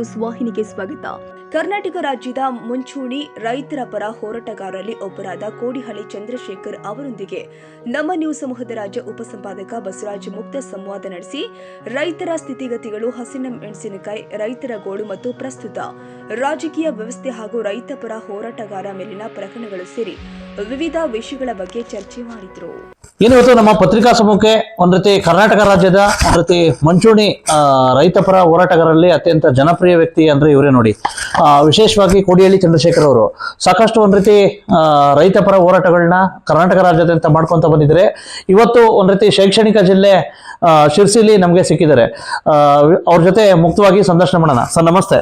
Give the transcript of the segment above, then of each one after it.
News ವಾಹಿನಿಗೆ ಸ್ವಾಗತ. ಕರ್ನಾಟಕ ರಾಜ್ಯದ ಮುಂಚೂಣಿ ರೈತರ ಪರ ಹೋರಾಟಗಾರರಲ್ಲಿ ಒಬ್ಬರಾದ ಕೋಡಿಹಳ್ಳಿ ಚಂದ್ರಶೇಖರ್ ಅವರೊಂದಿಗೆ ನಮ್ಮ ನ್ಯೂಸ್ ಸಮೂಹದ ರಾಜ್ಯ ಉಪಸಂಪಾದಕ ಬಸವರಾಜ್ ಮುಕ್ತ ಸಂವಾದ ನಡೆಸಿ ರೈತರ ಸ್ಥಿತಿಗತಿಗಳು ಹಸಿನ ಮೆಣಸಿನಕಾಯಿ, ರೈತರ ಗೋಳು ಮತ್ತು ಪ್ರಸ್ತುತ ರಾಜಕೀಯ ವ್ಯವಸ್ಥೆ ಹಾಗೂ ರೈತ ಪರ ಹೋರಾಟಗಾರ ಮೇಲಿನ ಪ್ರಕರಣಗಳು ಸೇರಿ ವಿವಿಧ ವಿಷಯಗಳ ಬಗ್ಗೆ ಚರ್ಚೆ ಮಾಡಿದರು. ಏನು ನಮ್ಮ ಪತ್ರಿಕಾ ಸಮೂಹಕ್ಕೆ ಒಂದ್ ರೀತಿ ಕರ್ನಾಟಕ ರಾಜ್ಯದ ಒಂದ್ ರೀತಿ ಮಂಚೂಣಿ ರೈತ ರೈತಪರ ಹೋರಾಟಗಾರರಲ್ಲಿ ಅತ್ಯಂತ ಜನಪ್ರಿಯ ವ್ಯಕ್ತಿ ಅಂದ್ರೆ ಇವರೇ ನೋಡಿ. ವಿಶೇಷವಾಗಿ ಕೋಡಿಹಳ್ಳಿ ಚಂದ್ರಶೇಖರ್ ಅವರು. ಸಾಕಷ್ಟು ಒಂದ್ ರೀತಿ ರೈತ ರೈತಪರ ಹೋರಾಟಗಳನ್ನ ಕರ್ನಾಟಕ ರಾಜ್ಯಾದ್ಯಂತ ಮಾಡ್ಕೊಂತ ಬಂದಿದ್ದಾರೆ. ಇವತ್ತು ಒಂದ್ ರೀತಿ ಶೈಕ್ಷಣಿಕ ಜಿಲ್ಲೆ ಶಿರ್ಸಿಲಿ ನಮಗೆ ಸಿಕ್ಕಿದ್ದಾರೆ. ಅವ್ರ ಜೊತೆ ಮುಕ್ತವಾಗಿ ಸಂದರ್ಶನ ಮಾಡೋಣ. ಸರ್, ನಮಸ್ತೆ.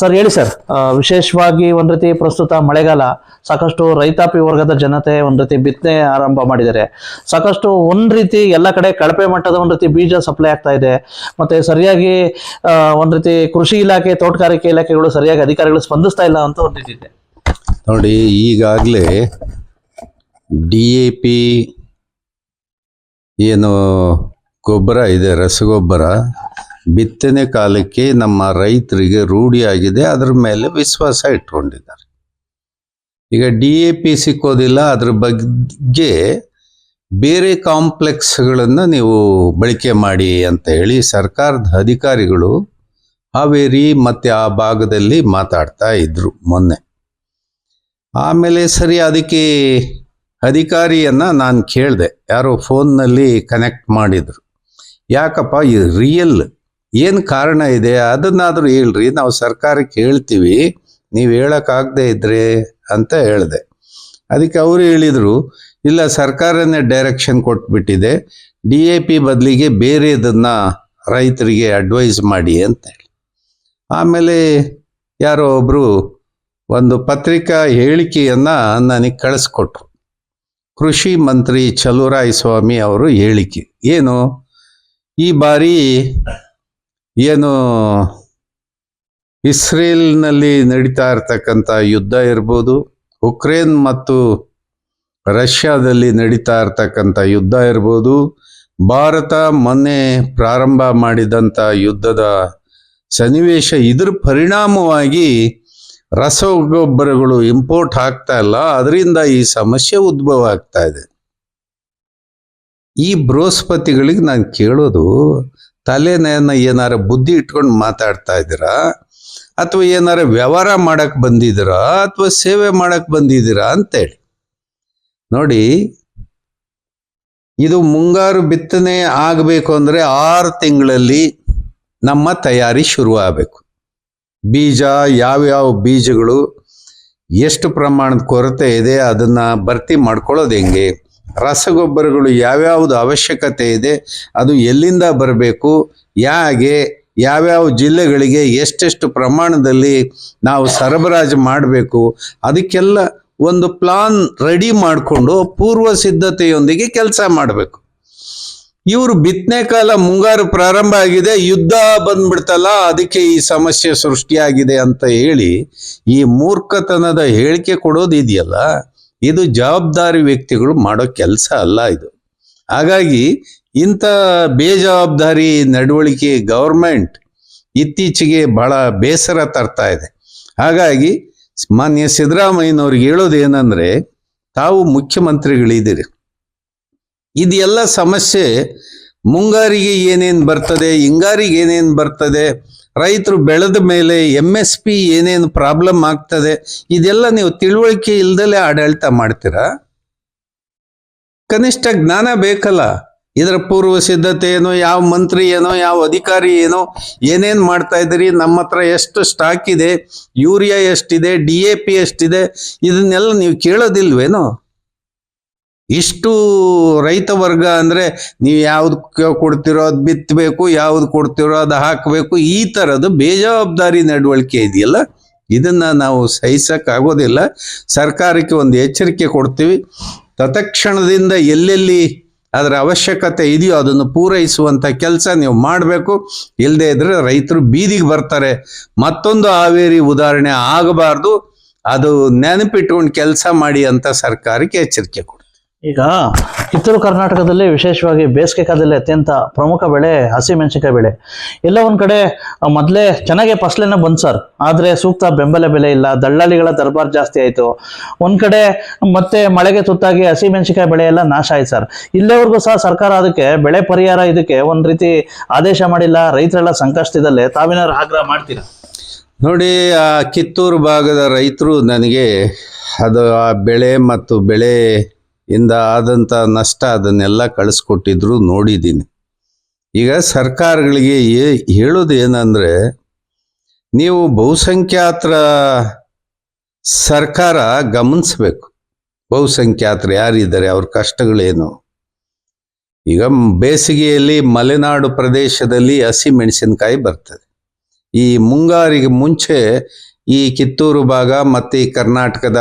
ಸರ್, ಹೇಳಿ ಸರ್. ವಿಶೇಷವಾಗಿ ಒಂದ್ ರೀತಿ ಪ್ರಸ್ತುತ ಮಳೆಗಾಲ ಸಾಕಷ್ಟು ರೈತಾಪಿ ವರ್ಗದ ಜನತೆ ಒಂದ್ ರೀತಿ ಬಿತ್ತನೆ ಆರಂಭ ಮಾಡಿದ್ದಾರೆ. ಸಾಕಷ್ಟು ಒಂದ್ ರೀತಿ ಎಲ್ಲ ಕಡೆ ಕಳಪೆ ಮಟ್ಟದ ಒಂದ್ ರೀತಿ ಬೀಜ ಸಪ್ಲೈ ಆಗ್ತಾ ಇದೆ. ಮತ್ತೆ ಸರಿಯಾಗಿ ಒಂದು ರೀತಿ ಕೃಷಿ ಇಲಾಖೆ, ತೋಟಗಾರಿಕೆ ಇಲಾಖೆಗಳು ಸರಿಯಾಗಿ ಅಧಿಕಾರಿಗಳು ಸ್ಪಂದಿಸ್ತಾ ಇಲ್ಲ ಅಂತ ಒಂದ್ ರೀತಿ ನೋಡಿ, ಈಗಾಗಲೇ ಡಿ ಎ ಪಿ ಏನು ಗೊಬ್ಬರ ಇದೆ, ರಸಗೊಬ್ಬರ ಬಿತ್ತನೆ ಕಾಲಕ್ಕೆ ನಮ್ಮ ರೈತರಿಗೆ ರೂಢಿಯಾಗಿದೆ ಅದ್ರ ಮೇಲೆ ವಿಶ್ವಾಸ ಇಟ್ಕೊಂಡಿದ್ದಾರೆ. ಈಗ ಡಿ ಎ ಪಿ ಸಿಕ್ಕೋದಿಲ್ಲ, ಅದ್ರ ಬಗ್ಗೆ ಬೇರೆ ಕಾಂಪ್ಲೆಕ್ಸ್ಗಳನ್ನು ನೀವು ಬಳಕೆ ಮಾಡಿ ಅಂತ ಹೇಳಿ ಸರ್ಕಾರದ ಅಧಿಕಾರಿಗಳು ಹಾವೇರಿ ಮತ್ತು ಆ ಭಾಗದಲ್ಲಿ ಮಾತಾಡ್ತಾ ಇದ್ರು ಮೊನ್ನೆ. ಆಮೇಲೆ ಸರಿ ಅದಕ್ಕೆ ಅಧಿಕಾರಿಯನ್ನ ನಾನು ಕೇಳಿದೆ. ಯಾರೋ ಫೋನ್ನಲ್ಲಿ ಕನೆಕ್ಟ್ ಮಾಡಿದ್ರು. ಯಾಕಪ್ಪ, ಈ ರಿಯಲ್ ಏನು ಕಾರಣ ಇದೆ? ಅದನ್ನಾದರೂ ಹೇಳ್ರಿ. ನಾವು ಸರ್ಕಾರಕ್ಕೆ ಹೇಳ್ತೀವಿ. ನೀವು ಹೇಳೋಕ್ಕಾಗದೇ ಇದ್ರೆ ಅಂತ ಹೇಳಿದೆ. ಅದಕ್ಕೆ ಅವರು ಹೇಳಿದರು, ಇಲ್ಲ ಸರ್ಕಾರನೇ ಡೈರೆಕ್ಷನ್ ಕೊಟ್ಬಿಟ್ಟಿದೆ. ಡಿ ಎ ಪಿ ಬದಲಿಗೆ ಬೇರೆದನ್ನ ರೈತರಿಗೆ ಅಡ್ವೈಸ್ ಮಾಡಿ ಅಂತ ಹೇಳಿ. ಆಮೇಲೆ ಯಾರೋ ಒಬ್ಬರು ಒಂದು ಪತ್ರಿಕಾ ಹೇಳಿಕೆಯನ್ನ ನನಗೆ ಕಳಿಸ್ಕೊಟ್ರು. ಕೃಷಿ ಮಂತ್ರಿ ಚಲುವರಾಯ ಸ್ವಾಮಿ ಅವರು ಹೇಳಿಕೆ. ಏನು? ಈ ಬಾರಿ ಏನು ಇಸ್ರೇಲ್ನಲ್ಲಿ ನಡೀತಾ ಇರ್ತಕ್ಕಂಥ ಯುದ್ಧ ಇರ್ಬೋದು, ಉಕ್ರೇನ್ ಮತ್ತು ರಷ್ಯಾದಲ್ಲಿ ನಡೀತಾ ಇರ್ತಕ್ಕಂಥ ಯುದ್ಧ ಇರ್ಬೋದು, ಭಾರತ ಮೊನ್ನೆ ಪ್ರಾರಂಭ ಮಾಡಿದಂಥ ಯುದ್ಧದ ಸನ್ನಿವೇಶ ಇದ್ರ ಪರಿಣಾಮವಾಗಿ ರಸಗೊಬ್ಬರಗಳು ಇಂಪೋರ್ಟ್ ಆಗ್ತಾ ಇಲ್ಲ ಅದರಿಂದ ಈ ಸಮಸ್ಯೆ ಉದ್ಭವ ಆಗ್ತಾ ಇದೆ. ಈ ಬೃಹಸ್ಪತಿಗಳಿಗೆ ನಾನು ಕೇಳೋದು ತಲೆನ ಏನಾರ ಬುದ್ಧಿ ಇಟ್ಕೊಂಡು ಮಾತಾಡ್ತಾ ಇದ್ದೀರಾ? ಅಥವಾ ಏನಾರ ವ್ಯವಹಾರ ಮಾಡಕ್ ಬಂದಿದ್ದೀರಾ? ಅಥವಾ ಸೇವೆ ಮಾಡಕ್ ಬಂದಿದ್ದೀರಾ ಅಂತೇಳಿ ನೋಡಿ, ಇದು ಮುಂಗಾರು ಬಿತ್ತನೆ ಆಗಬೇಕು ಅಂದರೆ ಆರು ತಿಂಗಳಲ್ಲಿ ನಮ್ಮ ತಯಾರಿ ಶುರು ಆಗಬೇಕು. ಬೀಜ, ಯಾವ್ಯಾವ ಬೀಜಗಳು, ಎಷ್ಟು ಪ್ರಮಾಣದ ಕೊರತೆ ಇದೆ, ಅದನ್ನು ಭರ್ತಿ ಮಾಡ್ಕೊಳ್ಳೋದು ಹೆಂಗೆ? ರಸಗೊಬ್ಬರಗಳು ಯಾವ್ಯಾವುದು ಅವಶ್ಯಕತೆ ಇದೆ, ಅದು ಎಲ್ಲಿಂದ ಬರಬೇಕು ಯಾಗೆ ಯಾವ್ಯಾವ ಜಿಲ್ಲೆಗಳಿಗೆ ಎಷ್ಟೆಷ್ಟು ಪ್ರಮಾಣದಲ್ಲಿ ನಾವು ಸರಬರಾಜು ಮಾಡಬೇಕು, ಅದಕ್ಕೆಲ್ಲ ಒಂದು ಪ್ಲಾನ್ ರೆಡಿ ಮಾಡಿಕೊಂಡು ಪೂರ್ವ ಸಿದ್ಧತೆಯೊಂದಿಗೆ ಕೆಲಸ ಮಾಡಬೇಕು. ಇವರು ಬಿತ್ತನೆ ಕಾಲ ಮುಂಗಾರು ಪ್ರಾರಂಭ ಆಗಿದೆ, ಯುದ್ಧ ಬಂದ್ಬಿಡ್ತಲ್ಲ, ಅದಕ್ಕೆ ಈ ಸಮಸ್ಯೆ ಸೃಷ್ಟಿಯಾಗಿದೆ ಅಂತ ಹೇಳಿ ಈ ಮೂರ್ಖತನದ ಹೇಳಿಕೆ ಕೊಡೋದು ಇದೆಯಲ್ಲ ಇದು ಜವಾಬ್ದಾರಿ ವ್ಯಕ್ತಿಗಳು ಮಾಡೋ ಕೆಲಸ ಅಲ್ಲ ಇದು. ಹಾಗಾಗಿ ಇಂಥ ಬೇಜವಾಬ್ದಾರಿ ನಡವಳಿಕೆ ಗೌರ್ಮೆಂಟ್ ಇತ್ತೀಚೆಗೆ ಬಹಳ ಬೇಸರ ತರ್ತಾ ಇದೆ. ಹಾಗಾಗಿ ಮಾನ್ಯ ಸಿದ್ದರಾಮಯ್ಯನವ್ರಿಗೆ ಹೇಳೋದು ಏನಂದ್ರೆ, ತಾವು ಮುಖ್ಯಮಂತ್ರಿಗಳಿದ್ದೀರಿ. ಇದೆಲ್ಲ ಸಮಸ್ಯೆ ಮುಂಗಾರಿಗೆ ಏನೇನು ಬರ್ತದೆ, ಹಿಂಗಾರಿಗೆ ಏನೇನು ಬರ್ತದೆ ರೈತರು ಬೆಳೆದ ಮೇಲೆ ಎಂ ಎಸ್ ಪಿ ಏನೇನು ಪ್ರಾಬ್ಲಮ್ ಆಗ್ತದೆ, ಇದೆಲ್ಲ ನೀವು ತಿಳುವಳಿಕೆ ಇಲ್ದಲೇ ಆಡಳಿತ ಮಾಡ್ತೀರಾ? ಕನಿಷ್ಠ ಜ್ಞಾನ ಬೇಕಲ್ಲ. ಇದರ ಪೂರ್ವ ಸಿದ್ಧತೆ ಏನೋ, ಯಾವ ಮಂತ್ರಿ ಏನೋ, ಯಾವ ಅಧಿಕಾರಿ ಏನೋ, ಏನೇನು ಮಾಡ್ತಾ ಇದ್ದೀರಿ, ನಮ್ಮ ಹತ್ರ ಎಷ್ಟು ಸ್ಟಾಕ್ ಇದೆ, ಯೂರಿಯಾ ಎಷ್ಟಿದೆ ಡಿ ಎ ಪಿ ಎಷ್ಟಿದೆ, ಇದನ್ನೆಲ್ಲ ನೀವು ಕೇಳೋದಿಲ್ವೇನೋ? ಇಷ್ಟು ರೈತ ವರ್ಗ ಅಂದ್ರೆ ನೀವು ಯಾವ್ದು ಕೊಡ್ತಿರೋ ಅದು ಬಿತ್ತಬೇಕು ಯಾವ್ದು ಕೊಡ್ತಿರೋ ಅದು ಹಾಕಬೇಕು, ಈ ಥರದ್ದು ಬೇಜವಾಬ್ದಾರಿ ನಡವಳಿಕೆ ಇದೆಯಲ್ಲ? ಇದನ್ನ ನಾವು ಸಹಿಸೋಕ್ಕಾಗೋದಿಲ್ಲ ಸರ್ಕಾರಕ್ಕೆ ಒಂದು ಎಚ್ಚರಿಕೆ ಕೊಡ್ತೀವಿ. ತತ್ಕ್ಷಣದಿಂದ ಎಲ್ಲೆಲ್ಲಿ ಅದರ ಅವಶ್ಯಕತೆ ಇದೆಯೋ ಅದನ್ನು ಪೂರೈಸುವಂತ ಕೆಲಸ ನೀವು ಮಾಡಬೇಕು. ಇಲ್ಲದೆ ಇದ್ರೆ ರೈತರು ಬೀದಿಗೆ ಬರ್ತಾರೆ. ಮತ್ತೊಂದು ಹಾವೇರಿ ಉದಾಹರಣೆ ಆಗಬಾರ್ದು. ಅದು ನೆನಪಿಟ್ಕೊಂಡು ಕೆಲಸ ಮಾಡಿ ಅಂತ ಸರ್ಕಾರಕ್ಕೆ ಎಚ್ಚರಿಕೆ ಕೊಡ್ತೀವಿ. ಈಗ ಕಿತ್ತೂರು ಕರ್ನಾಟಕದಲ್ಲಿ ವಿಶೇಷವಾಗಿ ಬೇಸಿಗೆ ಕಾಲದಲ್ಲಿ ಅತ್ಯಂತ ಪ್ರಮುಖ ಬೆಳೆ ಹಸಿಮೆಣಸಿನಕಾಯಿ ಬೆಳೆ. ಎಲ್ಲ ಒಂದು ಕಡೆ ಮೊದಲೇ ಚೆನ್ನಾಗೆ ಫಸಲೇನ ಬಂತು ಸರ್. ಆದರೆ ಸೂಕ್ತ ಬೆಂಬಲ ಬೆಲೆ ಇಲ್ಲ ದಳ್ಳಾಳಿಗಳ ದರ್ಬಾರ್ ಜಾಸ್ತಿ ಆಯ್ತು. ಒಂದು ಕಡೆ ಮತ್ತೆ ಮಳೆಗೆ ತುತ್ತಾಗಿ ಹಸಿಮೆಣಸಿನಕಾಯಿ ಬೆಳೆ ಎಲ್ಲ ನಾಶ ಆಯ್ತು ಸರ್. ಇಲ್ಲಿವರೆಗೂ ಸಹ ಸರ್ಕಾರ ಅದಕ್ಕೆ ಬೆಳೆ ಪರಿಹಾರ ಇದಕ್ಕೆ ಒಂದು ರೀತಿ ಆದೇಶ ಮಾಡಿಲ್ಲ, ರೈತರೆಲ್ಲ ಸಂಕಷ್ಟದಲ್ಲೇ ತಾವೇನಾದ್ರು ಆಗ್ರಹ ಮಾಡ್ತೀರಾ? ನೋಡಿ, ಆ, ಕಿತ್ತೂರು ಭಾಗದ ರೈತರು ನನಗೆ ಅದು ಆ ಬೆಳೆ ಮತ್ತು ಬೆಳೆಯಿಂದ ಆದಂಥ ನಷ್ಟ ಅದನ್ನೆಲ್ಲ ಕಳಿಸ್ಕೊಟ್ಟಿದ್ರು ನೋಡಿದ್ದೀನಿ. ಈಗ ಸರ್ಕಾರಗಳಿಗೆ ಹೇಳೋದು ಏನಂದರೆ ನೀವು ಬಹುಸಂಖ್ಯಾತರ ಸರ್ಕಾರ ಗಮನಿಸ್ಬೇಕು. ಬಹುಸಂಖ್ಯಾತರು ಯಾರಿದ್ದಾರೆ, ಅವ್ರ ಕಷ್ಟಗಳೇನು? ಈಗ ಬೇಸಿಗೆಯಲ್ಲಿ ಮಲೆನಾಡು ಪ್ರದೇಶದಲ್ಲಿ ಹಸಿ ಮೆಣಸಿನಕಾಯಿ ಬರ್ತದೆ. ಈ ಮುಂಗಾರಿಗೆ ಮುಂಚೆ ಈ ಕಿತ್ತೂರು ಭಾಗ ಮತ್ತು ಕರ್ನಾಟಕದ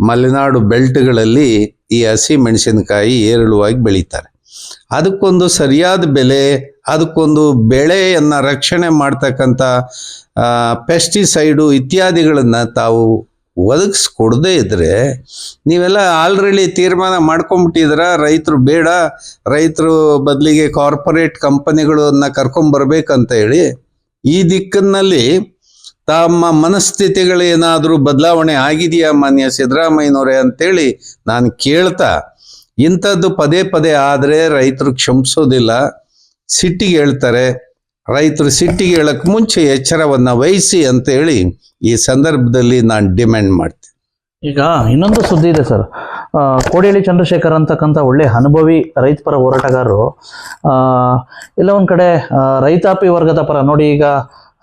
ಮಲೆನಾಡು ಬೆಲ್ಟ್ಗಳಲ್ಲಿ ಈ ಹಸಿ ಮೆಣಸಿನಕಾಯಿ ಏರಳವಾಗಿ ಬೆಳೀತಾರೆ. ಅದಕ್ಕೊಂದು ಸರಿಯಾದ ಬೆಲೆ, ಅದಕ್ಕೊಂದು ಬೆಳೆಯನ್ನು ರಕ್ಷಣೆ ಮಾಡ್ತಕ್ಕಂಥ ಪೆಸ್ಟಿಸೈಡು ಇತ್ಯಾದಿಗಳನ್ನು ತಾವು ಒದಗಿಸ್ಕೊಡದೇ ಇದ್ದರೆ ನೀವೆಲ್ಲ ಆಲ್ರೆಡಿ ತೀರ್ಮಾನ ಮಾಡ್ಕೊಂಬಿಟ್ಟಿದ್ರ ರೈತರು ಬೇಡ, ರೈತರು ಬದಲಿಗೆ ಕಾರ್ಪೊರೇಟ್ ಕಂಪನಿಗಳನ್ನ ಕರ್ಕೊಂಬರ್ಬೇಕಂತ ಹೇಳಿ ಈ ದಿಕ್ಕಿನಲ್ಲಿ ತಮ್ಮ ಮನಸ್ಥಿತಿಗಳೇನಾದರೂ ಬದಲಾವಣೆ ಆಗಿದೆಯಾ ಮಾನ್ಯ ಸಿದ್ದರಾಮಯ್ಯನವರೇ ಅಂತೇಳಿ ನಾನು ಕೇಳ್ತಾ, ಇಂಥದ್ದು ಪದೇ ಪದೇ ಆದರೆ ರೈತರು ಕ್ಷಮಿಸೋದಿಲ್ಲ. ಸಿಟ್ಟಿಗೆ ಹೇಳ್ತಾರೆ, ರೈತರು ಸಿಟ್ಟಿಗೆ ಹೇಳಕ್ಕೆ ಮುಂಚೆ ಎಚ್ಚರವನ್ನು ವಹಿಸಿ ಅಂತೇಳಿ ಈ ಸಂದರ್ಭದಲ್ಲಿ ನಾನು ಡಿಮ್ಯಾಂಡ್ ಮಾಡ್ತೀನಿ. ಈಗ ಇನ್ನೊಂದು ಸುದ್ದಿ ಇದೆ ಸರ್. ಕೋಡಿಹಳ್ಳಿ ಚಂದ್ರಶೇಖರ್ ಅಂತಕ್ಕಂಥ ಒಳ್ಳೆ ಅನುಭವಿ ರೈತಪರ ಹೋರಾಟಗಾರರು ಎಲ್ಲ ಒಂದು ಕಡೆ ರೈತಾಪಿ ವರ್ಗದ ಪರ ನೋಡಿ ಈಗ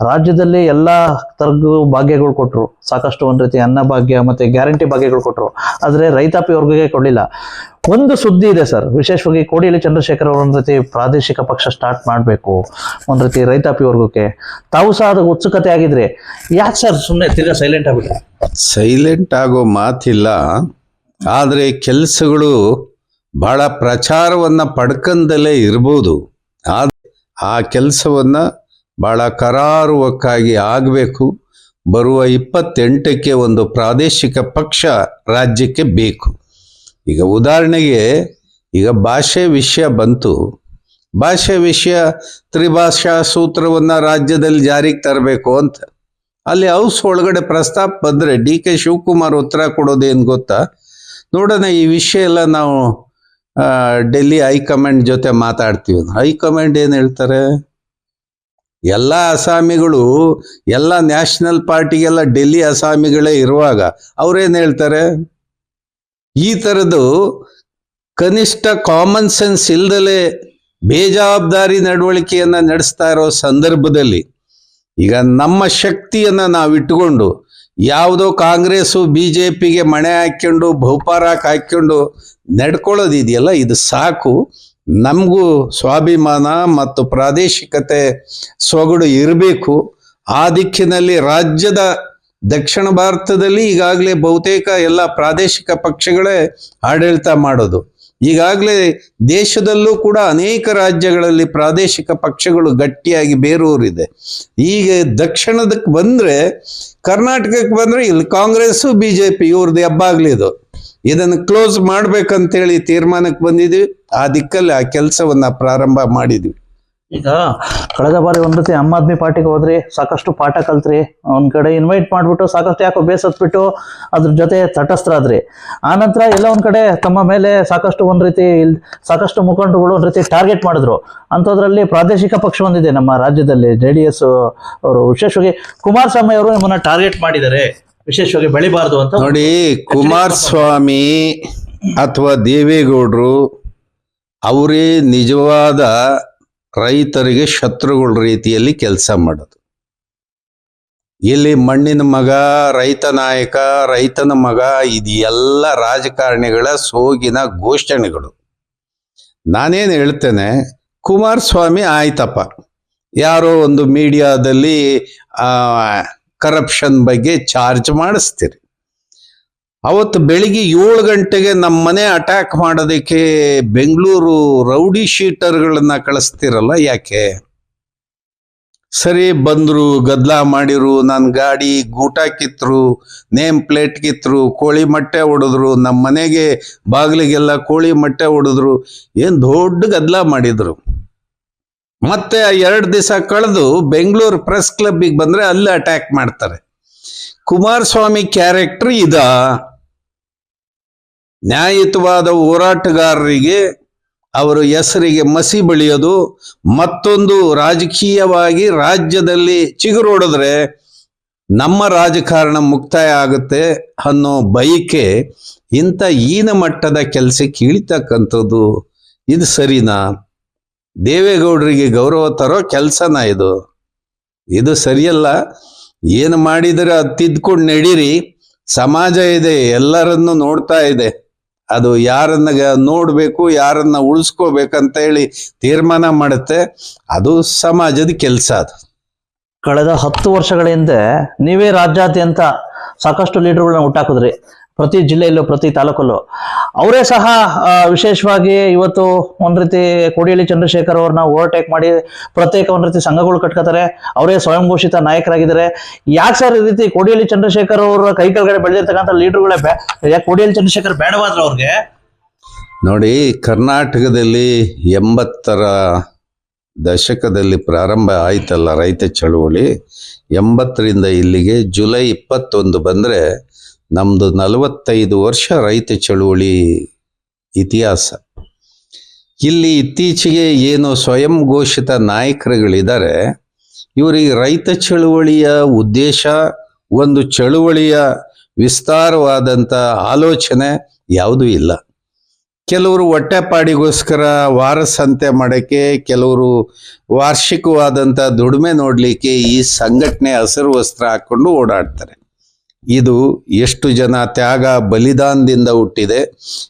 ರಾಜ್ಯದಲ್ಲಿ ಎಲ್ಲ ತರಗು ಭಾಗ್ಯಗಳು ಕೊಟ್ಟರು ಸಾಕಷ್ಟು ಒಂದು ರೀತಿ ಅನ್ನ ಭಾಗ್ಯ ಮತ್ತೆ ಗ್ಯಾರಂಟಿ ಭಾಗ್ಯಗಳು ಕೊಟ್ಟರು ಆದರೆ ರೈತಾಪಿ ವರ್ಗಕ್ಕೆ ಕೊಡಲಿಲ್ಲ. ಒಂದು ಸುದ್ದಿ ಇದೆ ಸರ್. ವಿಶೇಷವಾಗಿ ಕೋಡಿಯಲ್ಲಿ ಚಂದ್ರಶೇಖರ್ ಅವರು ಒಂದು ರೀತಿ ಪ್ರಾದೇಶಿಕ ಪಕ್ಷ ಸ್ಟಾರ್ಟ್ ಮಾಡಬೇಕು. ಒಂದು ರೀತಿ ರೈತಾಪಿ ವರ್ಗಕ್ಕೆ. ತಾವು ಸಹ ಅದಕ್ಕೆ ಉತ್ಸುಕತೆ ಆಗಿದ್ರೆ ಯಾಕೆ ಸರ್ ಸುಮ್ಮನೆ ತಿರ್ಗಾ ಸೈಲೆಂಟ್ ಆಗುತ್ತೆ ಸೈಲೆಂಟ್ ಆಗೋ ಮಾತಿಲ್ಲ. ಆದರೆ ಕೆಲಸಗಳು ಬಹಳ ಪ್ರಚಾರವನ್ನು ಪಡ್ಕಂದಲೇ ಇರ್ಬೋದು. ಆ ಕೆಲಸವನ್ನು ಬಹಳ ಕರಾರುವಕ್ಕಾಗಿ ಆಗಬೇಕು. ಬರುವ ಇಪ್ಪತ್ತೆಂಟಕ್ಕೆ ಒಂದು ಪ್ರಾದೇಶಿಕ ಪಕ್ಷ ರಾಜ್ಯಕ್ಕೆ ಬೇಕು. ಈಗ ಉದಾಹರಣೆಗೆ, ಈಗ ಭಾಷೆ ವಿಷಯ ಬಂತು. ಭಾಷೆ ವಿಷಯ ತ್ರಿಭಾಷಾ ಸೂತ್ರವನ್ನು ರಾಜ್ಯದಲ್ಲಿ ಜಾರಿಗೆ ತರಬೇಕು ಅಂತ. ಅಲ್ಲಿ ಹೌಸ್ ಒಳಗಡೆ ಪ್ರಸ್ತಾಪ ಬಂದರೆ ಡಿ ಕೆ ಶಿವಕುಮಾರ್ ಉತ್ತರ ಕೊಡೋದೇನು ಗೊತ್ತಾ? ನೋಡೋಣ ಈ ವಿಷಯ ಎಲ್ಲ ನಾವು ಡೆಲ್ಲಿ ಹೈಕಮಾಂಡ್ ಜೊತೆ ಮಾತಾಡ್ತೀವಿ. ಹೈಕಮಾಂಡ್ ಏನು ಹೇಳ್ತಾರೆ? ಎಲ್ಲ ಅಸಾಮಿಗಳು, ಎಲ್ಲ ನ್ಯಾಷನಲ್ ಪಾರ್ಟಿಗೆಲ್ಲ ಡೆಲ್ಲಿ ಅಸಾಮಿಗಳೇ ಇರುವಾಗ ಅವ್ರೇನು ಹೇಳ್ತಾರೆ? ಈ ಥರದ್ದು ಕನಿಷ್ಠ ಕಾಮನ್ ಸೆನ್ಸ್ ಇಲ್ದಲೇ ಬೇಜವಾಬ್ದಾರಿ ನಡವಳಿಕೆಯನ್ನು ನಡೆಸ್ತಾ ಇರೋ ಸಂದರ್ಭದಲ್ಲಿ ಈಗ ನಮ್ಮ ಶಕ್ತಿಯನ್ನು ನಾವು ಇಟ್ಟುಕೊಂಡು ಯಾವುದೋ ಕಾಂಗ್ರೆಸ್ಸು ಬಿ ಜೆ ಪಿಗೆ ಮಣೆ ಹಾಕ್ಕೊಂಡು, ಬಹುಪಾರಾಕ್ ಹಾಕ್ಕೊಂಡು ನಡ್ಕೊಳ್ಳೋದಿದೆಯಲ್ಲ, ಇದು ಸಾಕು. ನಮಗೂ ಸ್ವಾಭಿಮಾನ ಮತ್ತು ಪ್ರಾದೇಶಿಕತೆ ಸೊಗಡು ಇರಬೇಕು. ಆ ದಿಕ್ಕಿನಲ್ಲಿ ರಾಜ್ಯದ ದಕ್ಷಿಣ ಭಾರತದಲ್ಲಿ ಈಗಾಗಲೇ ಬಹುತೇಕ ಎಲ್ಲ ಪ್ರಾದೇಶಿಕ ಪಕ್ಷಗಳೇ ಆಡಳಿತ ಮಾಡೋದು. ಈಗಾಗಲೇ ದೇಶದಲ್ಲೂ ಕೂಡ ಅನೇಕ ರಾಜ್ಯಗಳಲ್ಲಿ ಪ್ರಾದೇಶಿಕ ಪಕ್ಷಗಳು ಗಟ್ಟಿಯಾಗಿ ಬೇರೂರಿದೆ. ಈಗ ದಕ್ಷಿಣದಕ್ಕೆ ಬಂದರೆ, ಕರ್ನಾಟಕಕ್ಕೆ ಬಂದರೆ ಇಲ್ಲಿ ಕಾಂಗ್ರೆಸ್ಸು ಬಿ ಜೆ ಪಿ ಇವ್ರದ್ದು ಹೆಬ್ಬಾಗ್ಲಿದು ಇದನ್ನು ಕ್ಲೋಸ್ ಮಾಡ್ಬೇಕಂತೇಳಿ ತೀರ್ಮಾನಕ್ಕೆ ಬಂದಿದ್ವಿ. ಆ ದಿಕ್ಕಲ್ಲಿ ಆ ಕೆಲಸವನ್ನ ಪ್ರಾರಂಭ ಮಾಡಿದ್ವಿ. ಈಗ ಕಳೆದ ಬಾರಿ ಒಂದ್ ರೀತಿ ಆಮ್ ಆದ್ಮಿ ಪಾರ್ಟಿಗೆ ಹೋದ್ರಿ, ಸಾಕಷ್ಟು ಪಾಠ ಕಲ್ತ್ರಿ, ಒಂದ್ ಕಡೆ ಇನ್ವೈಟ್ ಮಾಡ್ಬಿಟ್ಟು ಸಾಕಷ್ಟು ಯಾಕೋ ಬೇಸತ್ಬಿಟ್ಟು ಅದ್ರ ಜೊತೆ ತಟಸ್ಥರಾದ್ರಿ. ನಂತರ ಎಲ್ಲ ಒಂದ್ ಕಡೆ ತಮ್ಮ ಮೇಲೆ ಸಾಕಷ್ಟು ಒಂದ್ ರೀತಿ ಸಾಕಷ್ಟು ಮುಖಂಡರುಗಳು ಒಂದ್ ರೀತಿ ಟಾರ್ಗೆಟ್ ಮಾಡಿದ್ರು. ಅಂಥದ್ರಲ್ಲಿ ಪ್ರಾದೇಶಿಕ ಪಕ್ಷ ಒಂದಿದೆ ನಮ್ಮ ರಾಜ್ಯದಲ್ಲಿ ಜೆ ಡಿ ಎಸ್ ಅವರು. ವಿಶೇಷವಾಗಿ ಕುಮಾರಸ್ವಾಮಿ ಅವರು ನಿಮ್ಮನ್ನ ಟಾರ್ಗೆಟ್ ಮಾಡಿದ್ದಾರೆ. ವಿಶೇಷವಾಗಿ ಬೆಳಿಬಾರ್ದು ಅಂತ ನೋಡಿ ಕುಮಾರಸ್ವಾಮಿ ಅಥವಾ ದೇವೇಗೌಡರು ಅವರೇ ನಿಜವಾದ ರೈತರಿಗೆ ಶತ್ರುಗಳ ರೀತಿಯಲ್ಲಿ ಕೆಲಸ ಮಾಡೋದು. ಇಲ್ಲಿ ಮಣ್ಣಿನ ಮಗ ರೈತ ನಾಯಕ ರೈತನ ಮಗ ಇದು ಎಲ್ಲ ರಾಜಕಾರಣಿಗಳ ಸೋಗಿನ ಘೋಷಣೆಗಳು. ನಾನೇನು ಹೇಳ್ತೇನೆ ಕುಮಾರಸ್ವಾಮಿ ಆಯ್ತಪ್ಪ. ಯಾರೋ ಒಂದು ಮೀಡಿಯಾದಲ್ಲಿ ಕರಪ್ಷನ್ ಬಗ್ಗೆ ಚಾರ್ಜ್ ಮಾಡಿಸ್ತೀರಿ. ಅವತ್ತು ಬೆಳಿಗ್ಗೆ ಏಳು ಗಂಟೆಗೆ ನಮ್ಮ ಮನೆ ಅಟ್ಯಾಕ್ ಮಾಡೋದಕ್ಕೆ ಬೆಂಗಳೂರು ರೌಡಿ ಶೀಟರ್ಗಳನ್ನ ಕಳಿಸ್ತಿರಲ್ಲ ಯಾಕೆ? ಸರಿ, ಬಂದ್ರು, ಗದ್ದಲ ಮಾಡಿರು ನನ್ನ ಗಾಡಿ ಗೂಟ ಕಿತ್ರು, ನೇಮ್ ಪ್ಲೇಟ್ ಕಿತ್ರು, ಕೋಳಿ ಮೊಟ್ಟೆ ಹೊಡೆದ್ರು ನಮ್ಮ ಮನೆಗೆ ಬಾಗಿಲಿಗೆಲ್ಲ ಕೋಳಿ ಮೊಟ್ಟೆ ಹೊಡೆದ್ರು ಏನು ದೊಡ್ಡ ಗದ್ದಲ ಮಾಡಿದ್ರು. ಮತ್ತೆ ಎರಡು ದಿವಸ ಕಳೆದು ಬೆಂಗಳೂರು ಪ್ರೆಸ್ ಕ್ಲಬ್ಬಿಗೆ ಬಂದ್ರೆ ಅಲ್ಲಿ ಅಟ್ಯಾಕ್ ಮಾಡ್ತಾರೆ. ಕುಮಾರಸ್ವಾಮಿ ಕ್ಯಾರೆಕ್ಟರ್ ಇದ. ನ್ಯಾಯಯುತವಾದ ಹೋರಾಟಗಾರರಿಗೆ, ಅವರ ಹೆಸರಿಗೆ ಮಸಿ ಬೆಳೆಯೋದು, ಮತ್ತೊಂದು ರಾಜಕೀಯವಾಗಿ ರಾಜ್ಯದಲ್ಲಿ ಚಿಗುರೊಡೆದ್ರೆ ನಮ್ಮ ರಾಜಕಾರಣ ಮುಕ್ತಾಯ ಆಗುತ್ತೆ ಅನ್ನೋ ಬಯಕೆ ಇಂಥ ಈನ ಮಟ್ಟದ ಕೆಲಸಕ್ಕೆ ಇಳಿತಕ್ಕಂಥದ್ದು ಇದು ಸರಿನಾ? ದೇವೇಗೌಡರಿಗೆ ಗೌರವ ತರೋ ಕೆಲಸನ ಇದು. ಇದು ಸರಿಯಲ್ಲ. ಏನು ಮಾಡಿದರೆ ಅದು ತಿದ್ಕೊಂಡು ನಡೀರಿ. ಸಮಾಜ ಇದೆ, ಎಲ್ಲರನ್ನು ನೋಡ್ತಾ ಇದೆ. ಅದು ಯಾರನ್ನ ನೋಡ್ಬೇಕು, ಯಾರನ್ನ ಉಳಿಸ್ಕೋಬೇಕಂತ ಹೇಳಿ ತೀರ್ಮಾನ ಮಾಡುತ್ತೆ. ಅದು ಸಮಾಜದ ಕೆಲಸ ಅದು. ಕಳೆದ ಹತ್ತು ವರ್ಷಗಳ ಹಿಂದೆ ನೀವೇ ರಾಜ್ಯಾದ್ಯಂತ ಸಾಕಷ್ಟು ಲೀಡರ್ಗಳನ್ನ ಹುಟ್ಟಾಕಿದ್ರಿ. ಪ್ರತಿ ಜಿಲ್ಲೆಯಲ್ಲೂ, ಪ್ರತಿ ತಾಲೂಕಲ್ಲೂ. ಅವರೇ ಸಹ ವಿಶೇಷವಾಗಿ ಇವತ್ತು ಒಂದು ರೀತಿ ಕೋಡಿಹಳ್ಳಿ ಚಂದ್ರಶೇಖರ್ ಅವ್ರನ್ನ ಓವರ್ಟೇಕ್ ಮಾಡಿ ಪ್ರತ್ಯೇಕ ಒಂದು ರೀತಿ ಸಂಘಗಳು ಕಟ್ಕೋತಾರೆ. ಅವರೇ ಸ್ವಯಂ ಘೋಷಿತ ನಾಯಕರಾಗಿದ್ದಾರೆ. ಯಾಕೆ ಸರ್ ಈ ರೀತಿ ಕೋಡಿಹಳ್ಳಿ ಚಂದ್ರಶೇಖರ್ ಅವರ ಕೈ ಕೆಳಗಡೆ ಬೆಳೆದಿರ್ತಕ್ಕಂಥ ಲೀಡರ್ಗಳೇ ಯಾಕೆ ಕೋಡಿಹಳ್ಳಿ ಚಂದ್ರಶೇಖರ್ ಬೇಡವಾದ್ರು ಅವ್ರಿಗೆ? ನೋಡಿ, ಕರ್ನಾಟಕದಲ್ಲಿ ಎಂಬತ್ತರ ದಶಕದಲ್ಲಿ ಪ್ರಾರಂಭ ಆಯ್ತಲ್ಲ ರೈತ ಚಳುವಳಿ. ಎಂಬತ್ತರಿಂದ ಇಲ್ಲಿಗೆ ಜುಲೈ ಇಪ್ಪತ್ತೊಂದು ಬಂದರೆ ನಮ್ಮದು ನಲವತ್ತೈದು ವರ್ಷ ರೈತ ಚಳುವಳಿ ಇತಿಹಾಸ. ಇಲ್ಲಿ ಇತ್ತೀಚೆಗೆ ಏನು ಸ್ವಯಂ ಘೋಷಿತ ನಾಯಕರುಗಳಿದ್ದಾರೆ. ಇವರಿಗೆ ರೈತ ಚಳುವಳಿಯ ಉದ್ದೇಶ, ಒಂದು ಚಳುವಳಿಯ ವಿಸ್ತಾರವಾದಂಥ ಆಲೋಚನೆ ಯಾವುದೂ ಇಲ್ಲ. ಕೆಲವರು ಹೊಟ್ಟೆಪಾಡಿಗೋಸ್ಕರ ವಾರ ಸಂತೆ ಮಾಡೋಕ್ಕೆ, ಕೆಲವರು ವಾರ್ಷಿಕವಾದಂಥ ದುಡಿಮೆ ನೋಡಲಿಕ್ಕೆ ಈ ಸಂಘಟನೆ ಹಸಿರು ವಸ್ತ್ರ ಹಾಕ್ಕೊಂಡು ಓಡಾಡ್ತಾರೆ. ಇದು ಎಷ್ಟು ಜನ ತ್ಯಾಗ ಬಲಿದಾನದಿಂದ ಹುಟ್ಟಿದೆ,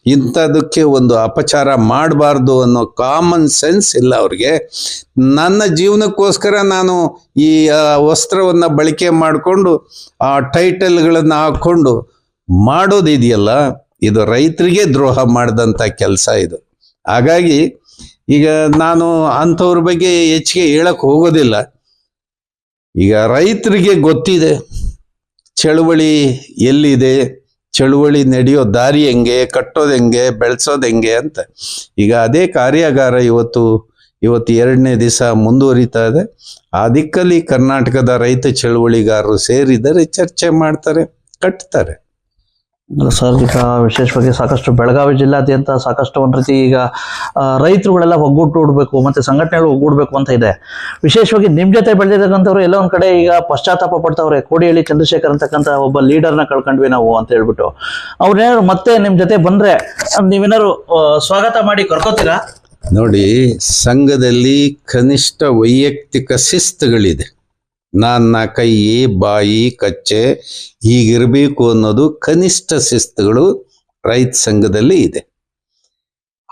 ಇಂಥದಕ್ಕೆ ಒಂದು ಅಪಚಾರ ಮಾಡಬಾರ್ದು ಅನ್ನೋ ಕಾಮನ್ ಸೆನ್ಸ್ ಇಲ್ಲ ಅವ್ರಿಗೆ. ನನ್ನ ಜೀವನಕ್ಕೋಸ್ಕರ ನಾನು ಈ ವಸ್ತ್ರವನ್ನು ಬಳಕೆ ಮಾಡಿಕೊಂಡು, ಆ ಟೈಟಲ್ಗಳನ್ನು ಹಾಕ್ಕೊಂಡು ಮಾಡೋದಿದೆಯಲ್ಲ, ಇದು ರೈತರಿಗೆ ದ್ರೋಹ ಮಾಡಿದಂಥ ಕೆಲಸ ಇದು. ಹಾಗಾಗಿ ಈಗ ನಾನು ಅಂಥವ್ರ ಬಗ್ಗೆ ಹೆಚ್ಚಿಗೆ ಹೇಳಕ್ಕೆ ಹೋಗೋದಿಲ್ಲ. ಈಗ ರೈತರಿಗೆ ಗೊತ್ತಿದೆ. ಚಳುವಳಿ ಎಲ್ಲಿದೆ? ಚಳುವಳಿ ನಡೆಯೋ ದಾರಿ ಹೆಂಗೆ? ಕಟ್ಟೋದು ಹೆಂಗೆ? ಬೆಳೆಸೋದು ಹೆಂಗೆ ಅಂತ. ಈಗ ಅದೇ ಕಾರ್ಯಾಗಾರ ಇವತ್ತು ಇವತ್ತು ಎರಡನೇ ದಿವಸ ಮುಂದುವರಿತಾ ಇದೆ. ಆ ದಿಕ್ಕಲ್ಲಿ ಕರ್ನಾಟಕದ ರೈತ ಚಳುವಳಿಗಾರರು ಸೇರಿದರೆ ಚರ್ಚೆ ಮಾಡ್ತಾರೆ, ಕಟ್ತಾರೆ. ಈಗ ವಿಶೇಷವಾಗಿ ಸಾಕಷ್ಟು ಬೆಳಗಾವಿ ಜಿಲ್ಲಾದ್ಯಂತ ಸಾಕಷ್ಟು ಒಂದು ರೀತಿ ಈಗ ರೈತರುಗಳೆಲ್ಲ ರೈತರುಗಳೆಲ್ಲ ಒಗ್ಗೂಡ್ಬೇಕು ಮತ್ತೆ ಸಂಘಟನೆಗಳು ಒಗ್ಗೂಡ್ಬೇಕು ಅಂತ ಇದೆ. ವಿಶೇಷವಾಗಿ ನಿಮ್ಮ ಜೊತೆ ಬೆಳೆದಿರ್ತಕ್ಕಂಥವ್ರು ಎಲ್ಲ ಒಂದು ಕಡೆ ಈಗ ಪಶ್ಚಾತ್ತಾಪ ಪಡ್ತಾವ್ರೆ. ಕೋಡಿಹಳ್ಳಿ ಚಂದ್ರಶೇಖರ್ ಅಂತಕ್ಕಂಥ ಒಬ್ಬ ಲೀಡರ್ನ ಕಳ್ಕೊಂಡ್ವಿ ನಾವು ಅಂತ ಹೇಳ್ಬಿಟ್ಟು. ಅವ್ರೇನಾದ್ರು ಮತ್ತೆ ನಿಮ್ಮ ಜೊತೆ ಬಂದ್ರೆ, ನೀವೇನಾದ್ರು ಸ್ವಾಗತ ಮಾಡಿ ಕರ್ಕೋತೀರಾ? ನೋಡಿ, ಸಂಘದಲ್ಲಿ ಕನಿಷ್ಠ ವೈಯಕ್ತಿಕ ಶಿಸ್ತುಗಳಿದೆ. ನನ್ನ ಕೈ ಬಾಯಿ, ಕಚ್ಚೆ ಹೀಗಿರಬೇಕು ಅನ್ನೋದು ಕನಿಷ್ಠ ಶಿಸ್ತುಗಳು ರೈತ ಸಂಘದಲ್ಲಿ ಇದೆ.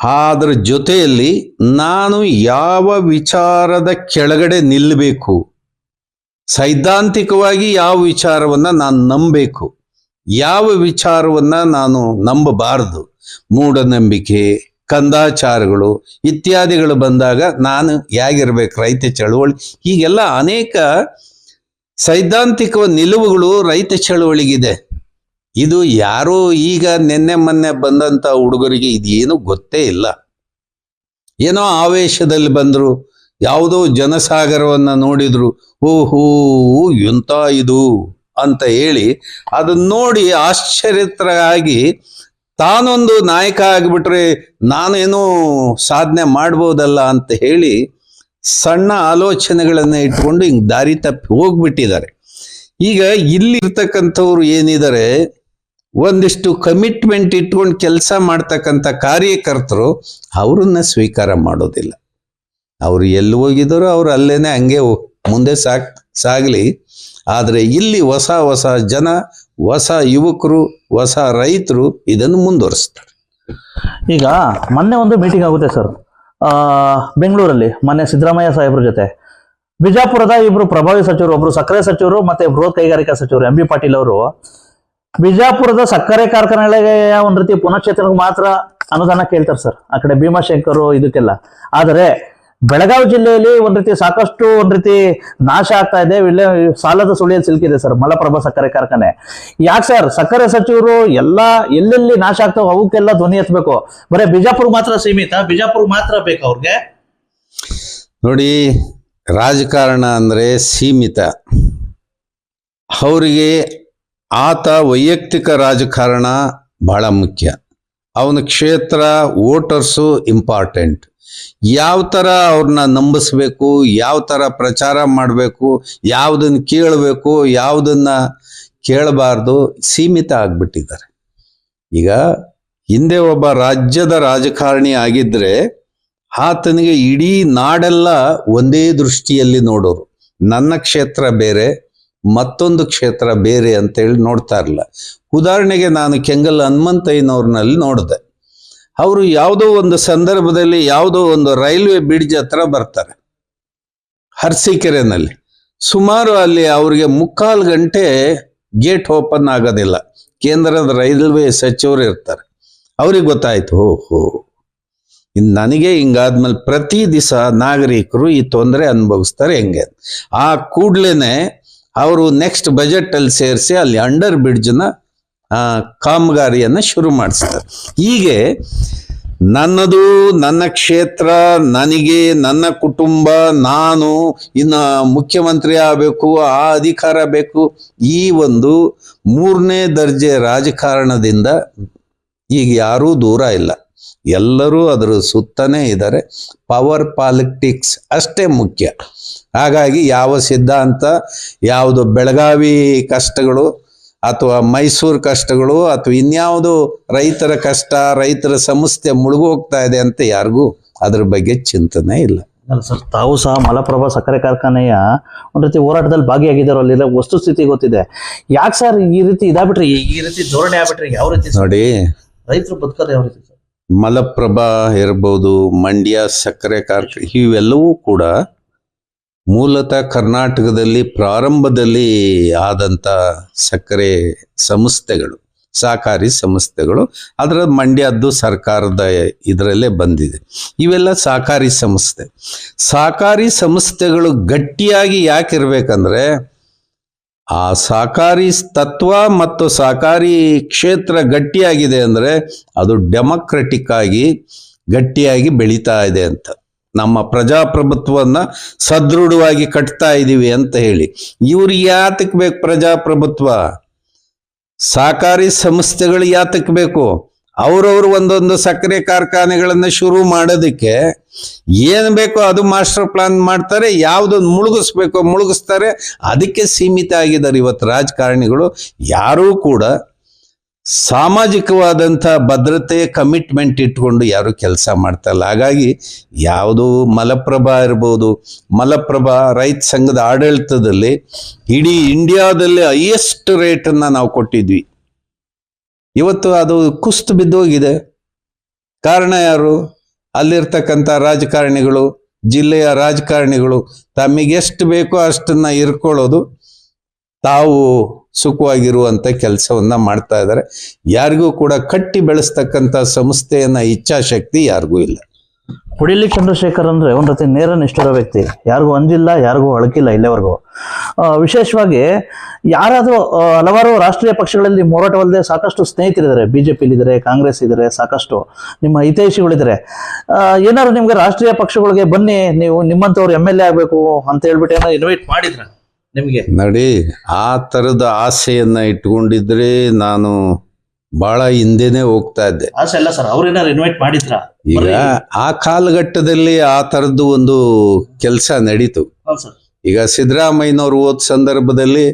ಅದರ ಜೊತೆಯಲ್ಲಿ ನಾನು ಯಾವ ವಿಚಾರದ ಕೆಳಗಡೆ ನಿಲ್ಲಬೇಕು ಸೈದ್ಧಾಂತಿಕವಾಗಿ ಯಾವ ವಿಚಾರವನ್ನ ನಾನು ನಂಬಬೇಕು? ಯಾವ ವಿಚಾರವನ್ನ ನಾನು ನಂಬಬಾರದು? ಮೂಢನಂಬಿಕೆ, ಕಂದಾಚಾರಗಳು ಇತ್ಯಾದಿಗಳು ಬಂದಾಗ ನಾನು ಹೇಗಿರ್ಬೇಕು? ರೈತ ಚಳುವಳಿ, ಹೀಗೆಲ್ಲ ಅನೇಕ ಸೈದ್ಧಾಂತಿಕ ನಿಲುವುಗಳು ರೈತ ಚಳವಳಿಗಿದೆ. ಇದು ಯಾರೋ ಈಗ ನಿನ್ನೆ ಮೊನ್ನೆ ಬಂದಂತ ಹುಡುಗರಿಗೆ ಇದೇನು ಗೊತ್ತೇ ಇಲ್ಲ. ಏನೋ ಆವೇಶದಲ್ಲಿ ಬಂದರು, ಯಾವುದೋ ಜನಸಾಗರವನ್ನ ನೋಡಿದ್ರು, ಓಹೋ, ಎಂತ ಇದು ಅಂತ ಹೇಳಿ ಅದನ್ನ ನೋಡಿ ಆಶ್ಚರ್ಯತರಾಗಿ ತಾನೊಂದು ನಾಯಕ ಆಗಿಬಿಟ್ರೆ ನಾನೇನೋ ಸಾಧನೆ ಮಾಡ್ಬೋದಲ್ಲ ಅಂತ ಹೇಳಿ ಸಣ್ಣ ಆಲೋಚನೆಗಳನ್ನು ಇಟ್ಕೊಂಡು ಹಿಂಗೆ ದಾರಿ ತಪ್ಪಿ ಹೋಗ್ಬಿಟ್ಟಿದ್ದಾರೆ. ಈಗ ಇಲ್ಲಿರ್ತಕ್ಕಂಥವ್ರು ಏನಿದ್ದಾರೆ, ಒಂದಿಷ್ಟು ಕಮಿಟ್ಮೆಂಟ್ ಇಟ್ಕೊಂಡು ಕೆಲಸ ಮಾಡ್ತಕ್ಕಂಥ ಕಾರ್ಯಕರ್ತರು ಅವ್ರನ್ನ ಸ್ವೀಕಾರ ಮಾಡೋದಿಲ್ಲ. ಅವರು ಎಲ್ಲಿ ಹೋಗಿದ್ದಾರೋ ಅವ್ರು ಅಲ್ಲೇನೆ ಹಂಗೆ ಮುಂದೆ ಸಾಕ್, ಸಾಗಲಿ. ಆದರೆ ಇಲ್ಲಿ ಹೊಸ ಹೊಸ ಜನ, ಹೊಸ ಯುವಕರು, ಹೊಸ ರೈತರು ಇದನ್ನು ಮುಂದುವರಿಸ್ತಾರೆ. ಈಗ ಮೊನ್ನೆ ಒಂದು ಮೀಟಿಂಗ್ ಆಗುತ್ತೆ ಸರ್. ಬೆಂಗಳೂರಲ್ಲಿ ಮೊನ್ನೆ ಸಿದ್ದರಾಮಯ್ಯ ಸಾಹೇಬ್ರ ಜೊತೆ. ಬಿಜಾಪುರದ ಇಬ್ರು ಪ್ರಭಾವಿ ಸಚಿವರು, ಒಬ್ರು ಸಕ್ಕರೆ ಸಚಿವರು ಮತ್ತೆ ಬೃಹತ್ ಕೈಗಾರಿಕಾ ಸಚಿವರು ಎಂ ಬಿ ಪಾಟೀಲ್ ಅವರು. ಬಿಜಾಪುರದ ಸಕ್ಕರೆ ಕಾರ್ಖಾನೆಗಳಿಗೆ ಒಂದು ರೀತಿ ಪುನಶ್ಚೇತನಕ್ಕೆ ಮಾತ್ರ ಅನುದಾನ ಕೇಳ್ತಾರೆ ಸರ್. ಆ ಕಡೆ ಭೀಮಾಶಂಕರ್ ಇದಕ್ಕೆಲ್ಲ. ಆದರೆ ಬೆಳಗಾವಿ ಜಿಲ್ಲೆಯಲ್ಲಿ ಒಂದ್ ರೀತಿ ಸಾಕಷ್ಟು ಒಂದ್ ರೀತಿ ನಾಶ ಆಗ್ತಾ ಇದೆ. ಇಲ್ಲೇ ಸಾಲದ ಸುಳಿಯಲ್ಲಿ ಸಿಲುಕಿದೆ ಸರ್ ಮಲಪ್ರಭಾ ಸಕ್ಕರೆ ಕಾರ್ಖಾನೆ. ಯಾಕೆ ಸರ್? ಸಕ್ಕರೆ ಸಚಿವರು ಎಲ್ಲಾ ಎಲ್ಲೆಲ್ಲಿ ನಾಶ ಆಗ್ತಾವ ಅವಕ್ಕೆಲ್ಲ ಧ್ವನಿ ಎತ್ತಬೇಕು ಬರೀ ಬಿಜಾಪುರ್ ಮಾತ್ರ ಸೀಮಿತ. ಬಿಜಾಪುರ್ ಮಾತ್ರ ಬೇಕು ಅವ್ರಿಗೆ. ನೋಡಿ, ರಾಜಕಾರಣ ಅಂದ್ರೆ ಸೀಮಿತ. ಅವರಿಗೆ ಆತ ವೈಯಕ್ತಿಕ ರಾಜಕಾರಣ ಬಹಳ ಮುಖ್ಯ. ಅವನ ಕ್ಷೇತ್ರ ವೋಟರ್ಸು ಇಂಪಾರ್ಟೆಂಟ್. ಯಾವ ಥರ ಅವ್ರನ್ನ ನಂಬಿಸ್ಬೇಕು, ಯಾವ ಥರ ಪ್ರಚಾರ ಮಾಡಬೇಕು ಯಾವುದನ್ನು ಕೇಳಬೇಕು, ಯಾವುದನ್ನು ಕೇಳಬಾರ್ದು ಸೀಮಿತ ಆಗಿಬಿಟ್ಟಿದ್ದಾರೆ. ಈಗ ಹಿಂದೆ ಒಬ್ಬ ರಾಜ್ಯದ ರಾಜಕಾರಣಿ ಆಗಿದ್ರೆ ಆತನಿಗೆ ಇಡೀ ನಾಡೆಲ್ಲ ಒಂದೇ ದೃಷ್ಟಿಯಲ್ಲಿ ನೋಡೋರು. ನನ್ನ ಕ್ಷೇತ್ರ ಬೇರೆ, ಮತ್ತೊಂದು ಕ್ಷೇತ್ರ ಬೇರೆ ಅಂತೇಳಿ ನೋಡ್ತಾ ಇರಲಿಲ್ಲ ಉದಾಹರಣೆಗೆ ನಾನು ಕೆಂಗಲ್ ಹನುಮಂತಯ್ಯನವ್ರನಲ್ಲಿ ನೋಡಿದೆ. ಅವರು ಯಾವುದೋ ಒಂದು ಸಂದರ್ಭದಲ್ಲಿ ಯಾವುದೋ ಒಂದು ರೈಲ್ವೆ ಬ್ರಿಡ್ಜ್ ಹತ್ರ ಬರ್ತಾರೆ. ಹರ್ಸಿಕೆರೆನಲ್ಲಿ. ಸುಮಾರು ಅಲ್ಲಿ ಅವರಿಗೆ ಮುಕ್ಕಾಲು ಗಂಟೆ ಗೇಟ್ ಓಪನ್ ಆಗೋದಿಲ್ಲ. ಕೇಂದ್ರದ ರೈಲ್ವೆ ಸಚಿವರು ಇರ್ತಾರೆ. ಅವ್ರಿಗೆ ಗೊತ್ತಾಯ್ತು, ಹೋ ಹೋ. ಇನ್ನು ನನಗೆ ಹಿಂಗಾದ್ಮೇಲೆ ಪ್ರತಿ ದಿವಸ ನಾಗರಿಕರು ಈ ತೊಂದರೆ ಅನುಭವಿಸ್ತಾರೆ ಹೆಂಗೆ? ಆ ಕೂಡ್ಲೇನೆ ಅವರು ನೆಕ್ಸ್ಟ್ ಬಜೆಟ್ ಅಲ್ಲಿ ಸೇರಿಸಿ ಅಲ್ಲಿ ಅಂಡರ್ ಬ್ರಿಡ್ಜ್ನ ಕಾಮಗಾರಿಯನ್ನ ಶುರು ಮಾಡಿಸ್ತಾರೆ. ಹೀಗೆ ನನ್ನದು, ನನ್ನ ಕ್ಷೇತ್ರ, ನನಗೆ, ನನ್ನ ಕುಟುಂಬ, ನಾನು ಇನ್ನು ಮುಖ್ಯಮಂತ್ರಿ ಆಗಬೇಕು, ಆ ಅಧಿಕಾರ ಬೇಕು, ಈ ಒಂದು ಮೂರನೇ ದರ್ಜೆ ರಾಜಕಾರಣದಿಂದ ಈಗ ಯಾರೂ ದೂರ ಇಲ್ಲ. ಎಲ್ಲರೂ ಅದರ ಸುತ್ತನೇ ಇದ್ದಾರೆ. ಪವರ್ ಪಾಲಿಟಿಕ್ಸ್ ಅಷ್ಟೇ ಮುಖ್ಯ. ಹಾಗಾಗಿ ಯಾವ ಸಿದ್ಧಾಂತ, ಯಾವುದು ಬೆಳಗಾವಿ ಕಷ್ಟಗಳು ಅಥವಾ ಮೈಸೂರು ಕಷ್ಟಗಳು ಅಥವಾ ಇನ್ಯಾವುದು ರೈತರ ಕಷ್ಟ ರೈತರ ಸಮಸ್ಯೆ ಮುಳುಗೋಗ್ತಾ ಇದೆ ಅಂತ ಯಾರಿಗೂ ಅದ್ರ ಬಗ್ಗೆ ಚಿಂತನೆ ಇಲ್ಲ. ಸರ್ ತಾವು ಸಹ ಮಲಪ್ರಭಾ ಸಕ್ಕರೆ ಕಾರ್ಖಾನೆಯ ಒಂದು ರೀತಿ ಹೋರಾಟದಲ್ಲಿ ಭಾಗಿಯಾಗಿದ್ದಾರೋ ವಸ್ತು ವಸ್ತುಸ್ಥಿತಿ ಗೊತ್ತಿದೆ. ಯಾಕೆ ಸರ್ ಈ ರೀತಿ ಇದಾಗ್ಬಿಟ್ರಿ? ಈ ರೀತಿ ಧೋರಣೆ ಆಗ್ಬಿಟ್ರಿ? ಯಾವ ರೀತಿ ನೋಡಿ ರೈತರು ಬದುಕೋದು ಯಾವ ರೀತಿ ಮಲಪ್ರಭಾ ಇರ್ಬೋದು ಮಂಡ್ಯ ಸಕ್ಕರೆ ಕಾರ್ಖಾನೆ ಇವೆಲ್ಲವೂ ಕೂಡ ಮೂಲತಃ ಕರ್ನಾಟಕದಲ್ಲಿ ಪ್ರಾರಂಭದಲ್ಲಿ ಆದಂಥ ಸಕ್ಕರೆ ಸಂಸ್ಥೆಗಳು, ಸಹಕಾರಿ ಸಂಸ್ಥೆಗಳು, ಅದರ ಮಂಡ್ಯದ್ದು ಸರ್ಕಾರದ ಇದರಲ್ಲೇ ಬಂದಿದೆ. ಇವೆಲ್ಲ ಸಹಕಾರಿ ಸಂಸ್ಥೆ. ಸಹಕಾರಿ ಸಂಸ್ಥೆಗಳು ಗಟ್ಟಿಯಾಗಿ ಯಾಕಿರ್ಬೇಕಂದ್ರೆ, ಆ ಸಹಕಾರಿ ತತ್ವ ಮತ್ತು ಸಹಕಾರಿ ಕ್ಷೇತ್ರ ಗಟ್ಟಿಯಾಗಿದೆ ಅಂದರೆ ಅದು ಡೆಮೊಕ್ರೆಟಿಕ್ ಆಗಿ ಗಟ್ಟಿಯಾಗಿ ಬೆಳೀತಾ ಇದೆ ಅಂತ. ನಮ್ಮ ಪ್ರಜಾಪ್ರಭುತ್ವವನ್ನ ಸದೃಢವಾಗಿ ಕಟ್ತಾ ಇದ್ದೀವಿ ಅಂತ ಹೇಳಿ. ಇವ್ರಿಗೆ ಯಾತಕ್ಕೆ ಬೇಕು ಪ್ರಜಾಪ್ರಭುತ್ವ? ಸಹಕಾರಿ ಸಂಸ್ಥೆಗಳು ಯಾತಕ್ಕೆ ಬೇಕು? ಅವ್ರವ್ರು ಒಂದೊಂದು ಸಕ್ಕರೆ ಕಾರ್ಖಾನೆಗಳನ್ನ ಶುರು ಮಾಡೋದಕ್ಕೆ ಏನು ಬೇಕೋ ಅದು ಮಾಸ್ಟರ್ ಪ್ಲಾನ್ ಮಾಡ್ತಾರೆ, ಯಾವುದೊಂದು ಮುಳುಗಿಸ್ಬೇಕೋ ಮುಳುಗಿಸ್ತಾರೆ, ಅದಕ್ಕೆ ಸೀಮಿತ ಆಗಿದ್ದಾರೆ ಇವತ್ತು ರಾಜಕಾರಣಿಗಳು. ಯಾರೂ ಕೂಡ ಸಾಮಾಜಿಕವಾದಂಥ ಭದ್ರತೆ ಕಮಿಟ್ಮೆಂಟ್ ಇಟ್ಕೊಂಡು ಯಾರು ಕೆಲಸ ಮಾಡ್ತಲ್ಲ ಹಾಗಾಗಿ ಯಾವುದು ಮಲಪ್ರಭಾ ಇರ್ಬೋದು, ಮಲಪ್ರಭಾ ರೈತ ಸಂಘದ ಆಡಳಿತದಲ್ಲಿ ಇಡೀ ಇಂಡಿಯಾದಲ್ಲಿ ಹೈಯೆಸ್ಟ್ ರೇಟನ್ನು ನಾವು ಕೊಟ್ಟಿದ್ವಿ. ಇವತ್ತು ಅದು ಕುಸ್ತು ಬಿದ್ದೋಗಿದೆ ಕಾರಣ ಯಾರು? ಅಲ್ಲಿರ್ತಕ್ಕಂಥ ರಾಜಕಾರಣಿಗಳು, ಜಿಲ್ಲೆಯ ರಾಜಕಾರಣಿಗಳು ತಮಗೆಷ್ಟು ಬೇಕೋ ಅಷ್ಟನ್ನು ಇರ್ಕೊಳ್ಳೋದು ತಾವು ಸುಖವಾಗಿರುವಂತ ಕೆಲಸವನ್ನ ಮಾಡ್ತಾ ಇದ್ದಾರೆ ಯಾರಿಗೂ ಕೂಡ ಕಟ್ಟಿ ಬೆಳೆಸ್ತಕ್ಕಂಥ ಸಂಸ್ಥೆಯನ್ನ ಇಚ್ಛಾಶಕ್ತಿ ಯಾರಿಗೂ ಇಲ್ಲ. ಕುಡಿಲಿ ಚಂದ್ರಶೇಖರ್ ಅಂದ್ರೆ ಒಂದ್ ರೀತಿ ನೇರ ನಿಷ್ಠರ ವ್ಯಕ್ತಿ. ಯಾರಿಗೂ ಅಂಜಿಲ್ಲ ಯಾರಿಗೂ ಅಳಕಿಲ್ಲ ಇಲ್ಲಿವರೆಗೂ. ವಿಶೇಷವಾಗಿ ಯಾರಾದರೂ ಹಲವಾರು ರಾಷ್ಟ್ರೀಯ ಪಕ್ಷಗಳಲ್ಲಿ ಹೋರಾಟವಲ್ಲದೆ ಸಾಕಷ್ಟು ಸ್ನೇಹಿತರಿದ್ದಾರೆ. ಬಿಜೆಪಿಲಿ ಪಿಲಿದ್ದಾರೆ ಕಾಂಗ್ರೆಸ್ ಇದ್ದಾರೆ, ಸಾಕಷ್ಟು ನಿಮ್ಮ ಹಿತೈಷಿಗಳಿದ್ದಾರೆ. ಏನಾದ್ರು ನಿಮ್ಗೆ ರಾಷ್ಟ್ರೀಯ ಪಕ್ಷಗಳಿಗೆ ಬನ್ನಿ, ನೀವು ನಿಮ್ಮಂಥವ್ರು ಎಂ ಎಲ್ ಎ ಆಗ್ಬೇಕು ಅಂತ ಹೇಳ್ಬಿಟ್ಟು ಏನಾದ್ರು ಇನ್ವೈಟ್ ಮಾಡಿದ್ರ? ನಿಮ್ಗೆ? ನೋಡಿ ಆ ತರದ ಆಸೆಯನ್ನ ಇಟ್ಕೊಂಡಿದ್ರೆ ನಾನು ಬಹಳ ಹಿಂದೆನೆ ಹೋಗ್ತಾ ಇದ್ದೆ. ಆಸೆ ಅಲ್ಲ ಸರ್ ಅವ್ರು ಏನಾದ್ರು ಇನ್ವೈಟ್ ಮಾಡಿದ್ರ? ಈಗ ಆ ಕಾಲಘಟ್ಟದಲ್ಲಿ ಆ ಥರದ್ದು ಒಂದು ಕೆಲಸ ನಡೀತು. ಸರ್. ಈಗ ಸಿದ್ದರಾಮಯ್ಯನವ್ರು ಓದ್ ಸಂದರ್ಭದಲ್ಲಿ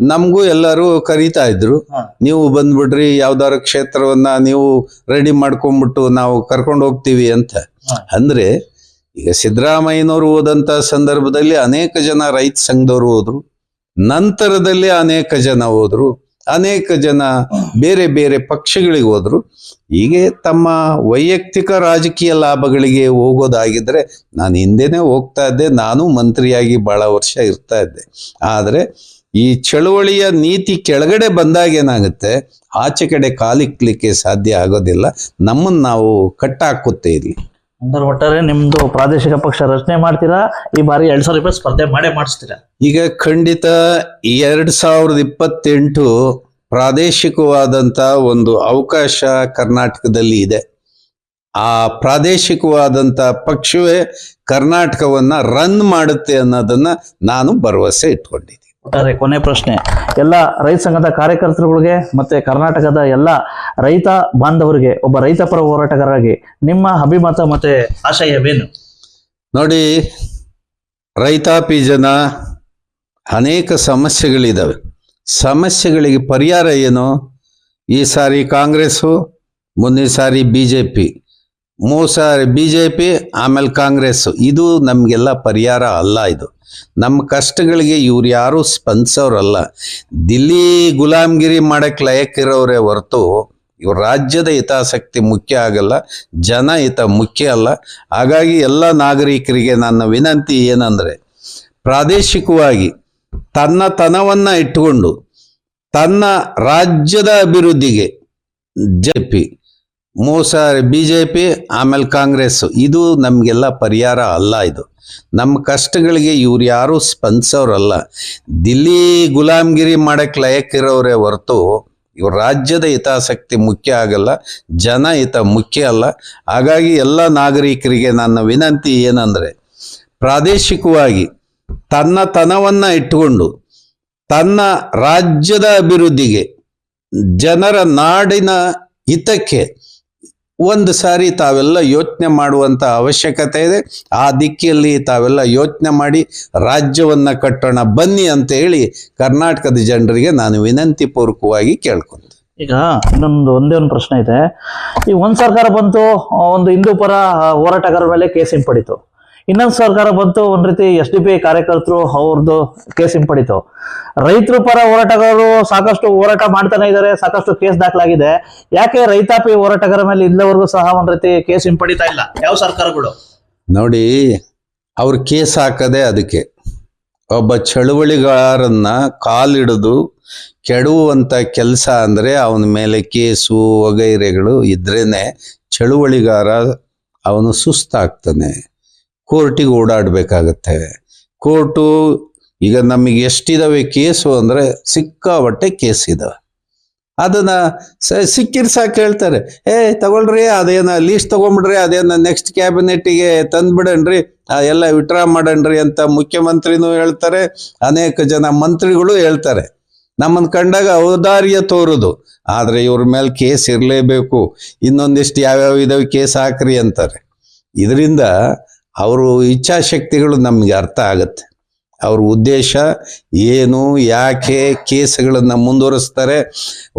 ನಮಗೂ ಎಲ್ಲರೂ ಕರೀತಾ ಇದ್ರು. ನೀವು ಬಂದ್ಬಿಡ್ರಿ ಯಾವ್ದಾರ ಕ್ಷೇತ್ರವನ್ನ ನೀವು ರೆಡಿ ಮಾಡ್ಕೊಂಡ್ಬಿಟ್ಟು ನಾವು ಕರ್ಕೊಂಡು ಹೋಗ್ತೀವಿ ಅಂತ. ಅಂದ್ರೆ ಈಗ ಸಿದ್ದರಾಮಯ್ಯನವರು ಹೋದಂಥ ಸಂದರ್ಭದಲ್ಲಿ ಅನೇಕ ಜನ ರೈತ ಸಂಘದವರು ಹೋದ್ರು. ನಂತರದಲ್ಲಿ ಅನೇಕ ಜನ ಹೋದ್ರು. ಅನೇಕ ಜನ ಬೇರೆ ಬೇರೆ ಪಕ್ಷಗಳಿಗೆ ಹೋದ್ರು. ಹೀಗೆ ತಮ್ಮ ವೈಯಕ್ತಿಕ ರಾಜಕೀಯ ಲಾಭಗಳಿಗೆ ಹೋಗೋದಾಗಿದ್ರೆ ನಾನು ಹಿಂದೆನೆ ಹೋಗ್ತಾ ಇದ್ದೆ, ನಾನು ಮಂತ್ರಿಯಾಗಿ ಬಹಳ ವರ್ಷ ಇರ್ತಾ ಇದ್ದೆ. ಆದರೆ ಈ ಚಳುವಳಿಯ ನೀತಿ ಕೆಳಗಡೆ ಬಂದಾಗ ಏನಾಗುತ್ತೆ? ಆಚೆ ಕಡೆ ಕಾಲಿಕ್ಲಿಕ್ಕೆ ಸಾಧ್ಯ ಆಗೋದಿಲ್ಲ. ನಮ್ಮನ್ನು ನಾವು ಕಟ್ಟಾಕುತ್ತೆ ಇಲ್ಲಿ. ಅಂದ್ರೆ ಒಟ್ಟಾರೆ ನಿಮ್ದು ಪ್ರಾದೇಶಿಕ ಪಕ್ಷ ರಚನೆ ಮಾಡ್ತೀರಾ? ಈ ಬಾರಿ ಎರಡ್ ಸಾವಿರ ರೂಪಾಯಿ ಸ್ಪರ್ಧೆ ಮಾಡೇ ಮಾಡಿಸ್ತೀರಾ? ಈಗ ಖಂಡಿತ ಎರಡ್ ಸಾವಿರದ ಇಪ್ಪತ್ತೆಂಟು ಪ್ರಾದೇಶಿಕವಾದಂತ ಒಂದು ಅವಕಾಶ ಕರ್ನಾಟಕದಲ್ಲಿ ಇದೆ. ಆ ಪ್ರಾದೇಶಿಕವಾದಂತ ಪಕ್ಷವೇ ಕರ್ನಾಟಕವನ್ನ ರನ್ ಮಾಡುತ್ತೆ ಅನ್ನೋದನ್ನ ನಾನು ಭರವಸೆ ಇಟ್ಕೊಂಡಿದ್ದೀನಿ. ಒಟ್ಟಾರೆ ಕೊನೆ ಪ್ರಶ್ನೆ. ಎಲ್ಲ ರೈತ ಸಂಘದ ಕಾರ್ಯಕರ್ತರುಗಳಿಗೆ ಮತ್ತೆ ಕರ್ನಾಟಕದ ಎಲ್ಲ ರೈತ ಬಾಂಧವರಿಗೆ, ಒಬ್ಬ ರೈತ ಪರ ಹೋರಾಟಗಾರರಾಗಿ ನಿಮ್ಮ ಅಭಿಮತ ಮತ್ತೆ ಆಶಯವೇನು? ನೋಡಿ ರೈತಾಪಿ ಜನ ಅನೇಕ ಸಮಸ್ಯೆಗಳಿದ್ದಾವೆ ಸಮಸ್ಯೆಗಳಿಗೆ ಪರಿಹಾರ ಏನು? ಈ ಸಾರಿ ಕಾಂಗ್ರೆಸ್ಸು, ಮುಂದಿನ ಸಾರಿ ಬಿ ಜೆ ಪಿ. ಮೂರು ಸಾರಿ ಬಿ ಜೆ ಪಿ ಆಮೇಲೆ ಕಾಂಗ್ರೆಸ್. ಇದು ನಮಗೆಲ್ಲ ಪರಿಹಾರ ಅಲ್ಲ ಇದು. ನಮ್ಮ ಕಷ್ಟಗಳಿಗೆ ಇವ್ರು ಯಾರೂ ಸ್ಪಂದಿಸೋರಲ್ಲ. ದಿಲ್ಲಿ ಗುಲಾಮ್ಗಿರಿ ಮಾಡಕ್ಕೆ ಲಯಕ್ಕಿರೋರೇ ಹೊರತು ಇವ್ರ ರಾಜ್ಯದ ಹಿತಾಸಕ್ತಿ ಮುಖ್ಯ ಆಗಲ್ಲ, ಜನ ಹಿತ ಮುಖ್ಯ ಅಲ್ಲ. ಹಾಗಾಗಿ ಎಲ್ಲ ನಾಗರಿಕರಿಗೆ ನನ್ನ ವಿನಂತಿ ಏನಂದರೆ, ಪ್ರಾದೇಶಿಕವಾಗಿ ತನ್ನ ತನವನ್ನು ಇಟ್ಟುಕೊಂಡು ತನ್ನ ರಾಜ್ಯದ ಅಭಿವೃದ್ಧಿಗೆ ಜೆ ಮೋಸ ಬಿ ಜೆ ಪಿ ಆಮೇಲೆ ಕಾಂಗ್ರೆಸ್. ಇದು ನಮಗೆಲ್ಲ ಪರಿಹಾರ ಅಲ್ಲ ಇದು. ನಮ್ಮ ಕಷ್ಟಗಳಿಗೆ ಇವ್ರು ಯಾರೂ ಸ್ಪಂದಿಸೋರಲ್ಲ. ದಿಲ್ಲಿ ಗುಲಾಮ್ಗಿರಿ ಮಾಡಕ್ಕೆ ಲಯಕ್ಕಿರೋರೇ ಹೊರತು ಇವ್ರ ರಾಜ್ಯದ ಹಿತಾಸಕ್ತಿ ಮುಖ್ಯ ಆಗಲ್ಲ, ಜನ ಹಿತ ಮುಖ್ಯ ಅಲ್ಲ. ಹಾಗಾಗಿ ಎಲ್ಲ ನಾಗರಿಕರಿಗೆ ನನ್ನ ವಿನಂತಿ ಏನಂದರೆ, ಪ್ರಾದೇಶಿಕವಾಗಿ ತನ್ನ ತನವನ್ನು ಇಟ್ಟುಕೊಂಡು ತನ್ನ ರಾಜ್ಯದ ಅಭಿವೃದ್ಧಿಗೆ ಜನರ ನಾಡಿನ ಹಿತಕ್ಕೆ ಒಂದು ಸಾರಿ ತಾವೆಲ್ಲ ಯೋಚನೆ ಮಾಡುವಂತ ಅವಶ್ಯಕತೆ ಇದೆ. ಆ ದಿಕ್ಕಿಯಲ್ಲಿ ತಾವೆಲ್ಲ ಯೋಚನೆ ಮಾಡಿ ರಾಜ್ಯವನ್ನ ಕಟ್ಟೋಣ ಬನ್ನಿ ಅಂತ ಹೇಳಿ ಕರ್ನಾಟಕದ ಜನರಿಗೆ ನಾನು ವಿನಂತಿ ಪೂರ್ವಕವಾಗಿ ಕೇಳ್ಕೊಂತ ಈಗ ಇನ್ನೊಂದು ಒಂದೇ ಒಂದು ಪ್ರಶ್ನೆ ಇದೆ. ಈ ಒಂದು ಸರ್ಕಾರ ಬಂತು, ಒಂದು ಹಿಂದೂ ಪರ ಹೋರಾಟಗಾರರ ಮೇಲೆ ಕೇಸ್ ಹಿಂಪಡಿತು. ಇನ್ನೊಂದು ಸರ್ಕಾರ ಬಂತು, ಒಂದ್ ರೀತಿ ಎಸ್ ಡಿ ಪಿ ಕಾರ್ಯಕರ್ತರು ಅವ್ರದ್ದು ಕೇಸ್ ಹಿಂಪಡಿತು. ರೈತರು ಪರ ಹೋರಾಟಗಾರರು ಸಾಕಷ್ಟು ಹೋರಾಟ ಮಾಡ್ತಾನೆ ಇದ್ದಾರೆ ಸಾಕಷ್ಟು ಕೇಸ್ ದಾಖಲಾಗಿದೆ. ಯಾಕೆ ರೈತಾಪಿ ಹೋರಾಟಗಾರ ಮೇಲೆ ಇಲ್ಲವರೆಗೂ ಸಹ ಒಂದ್ ರೀತಿ ಕೇಸ್ ಹಿಂಪಡಿತಾ ಇಲ್ಲ? ಯಾವ ಸರ್ಕಾರಗಳು? ನೋಡಿ, ಅವ್ರ ಕೇಸ್ ಹಾಕದೆ ಅದಕ್ಕೆ. ಒಬ್ಬ ಚಳುವಳಿಗಾರನ್ನ ಕಾಲಿಡಿದು ಕೆಡುವಂತ ಕೆಲಸ ಅಂದ್ರೆ ಅವನ ಮೇಲೆ ಕೇಸು ವಗೈರೆಗಳು ಇದ್ರೇನೆ ಚಳುವಳಿಗಾರ ಅವನು ಸುಸ್ತಾಗ್ತಾನೆ. ಕೋರ್ಟಿಗೆ ಓಡಾಡಬೇಕಾಗತ್ತೆ. ಕೋರ್ಟು, ಈಗ ನಮಗೆ ಎಷ್ಟಿದಾವೆ ಕೇಸು ಅಂದ್ರೆ ಸಿಕ್ಕಾಬಟ್ಟೆ ಕೇಸ್ ಇದಾವೆ ಅದನ್ನ ಸಿಕ್ಕಿರ್ ಸಾಕು ಹೇಳ್ತಾರೆ. ಏ, ತಗೊಳ್ರಿ, ಅದೇನ ಲೀಸ್ಟ್ ತಗೊಂಬಿಡ್ರಿ, ಅದೇನ ನೆಕ್ಸ್ಟ್ ಕ್ಯಾಬಿನೆಟ್ಟಿಗೆ ತಂದ್ಬಿಡನ್ರಿ ಎಲ್ಲ ವಿಡ್ರಾ ಮಾಡನ್ರಿ ಅಂತ ಮುಖ್ಯಮಂತ್ರಿನೂ ಹೇಳ್ತಾರೆ. ಅನೇಕ ಜನ ಮಂತ್ರಿಗಳು ಹೇಳ್ತಾರೆ. ನಮ್ಮನ್ನು ಕಂಡಾಗ ಔದಾರ್ಯ ತೋರುದು. ಆದರೆ ಇವ್ರ ಮೇಲೆ ಕೇಸ್ ಇರಲೇಬೇಕು. ಇನ್ನೊಂದಿಷ್ಟು ಯಾವ್ಯಾವ ಇದಾವೆ ಕೇಸ್ ಹಾಕ್ರಿ ಅಂತಾರೆ. ಇದರಿಂದ ಅವರು ಇಚ್ಛಾಶಕ್ತಿಗಳು ನಮಗೆ ಅರ್ಥ ಆಗುತ್ತೆ. ಅವ್ರ ಉದ್ದೇಶ ಏನು, ಯಾಕೆ ಕೇಸ್ಗಳನ್ನು ಮುಂದುವರಿಸ್ತಾರೆ,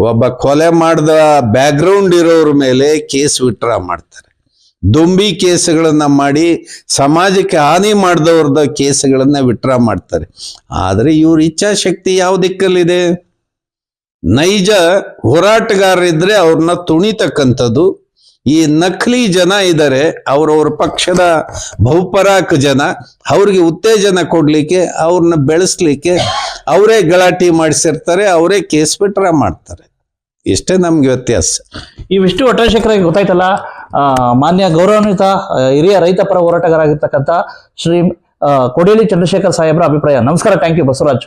ಒಬ್ಬ ಕೊಲೆ ಮಾಡಿದ ಬ್ಯಾಕ್ಗ್ರೌಂಡ್ ಇರೋರ ಮೇಲೆ ಕೇಸ್ ವಿಡ್ರಾ ಮಾಡ್ತಾರೆ. ದುಂಬಿ ಕೇಸ್ಗಳನ್ನು ಮಾಡಿ ಸಮಾಜಕ್ಕೆ ಹಾನಿ ಮಾಡಿದವ್ರದ ಕೇಸ್ಗಳನ್ನು ವಿಡ್ರಾ ಮಾಡ್ತಾರೆ. ಆದರೆ ಇವ್ರ ಇಚ್ಛಾಶಕ್ತಿ ಯಾವ ದಿಕ್ಕಲ್ಲಿದೆ? ನೈಜ ಹೋರಾಟಗಾರರಿದ್ರೆ ಅವ್ರನ್ನ ತುಣಿತಕ್ಕಂಥದ್ದು ಈ ನಕಲಿ ಜನ ಇದ್ದಾರೆ ಅವ್ರವ್ರ ಪಕ್ಷದ ಬಹುಪರಾಕ್ ಜನ, ಅವ್ರಿಗೆ ಉತ್ತೇಜನ ಕೊಡ್ಲಿಕ್ಕೆ, ಅವ್ರನ್ನ ಬೆಳೆಸ್ಲಿಕ್ಕೆ ಅವರೇ ಗಲಾಟೆ ಮಾಡಿಸಿರ್ತಾರೆ, ಅವರೇ ಕೇಸ್ ಬಿಟ್ರ ಮಾಡ್ತಾರೆ. ಇಷ್ಟೇ ನಮ್ಗೆ ವ್ಯತ್ಯಾಸ. ಇವಿಷ್ಟು ಒಟ್ಟಶೇಖರಾಗಿ ಗೊತ್ತಾಯ್ತಲ್ಲ ಮಾನ್ಯ ಗೌರವಾನ್ವಿತ ಹಿರಿಯ ರೈತ ಪರ ಹೋರಾಟಗಾರಾಗಿರ್ತಕ್ಕಂಥ ಶ್ರೀ ಕೊಡೇಲಿ ಚಂದ್ರಶೇಖರ್ ಸಾಹೇಬ್ರ ಅಭಿಪ್ರಾಯ. ನಮಸ್ಕಾರ ಥ್ಯಾಂಕ್ ಯು ಬಸವರಾಜ್.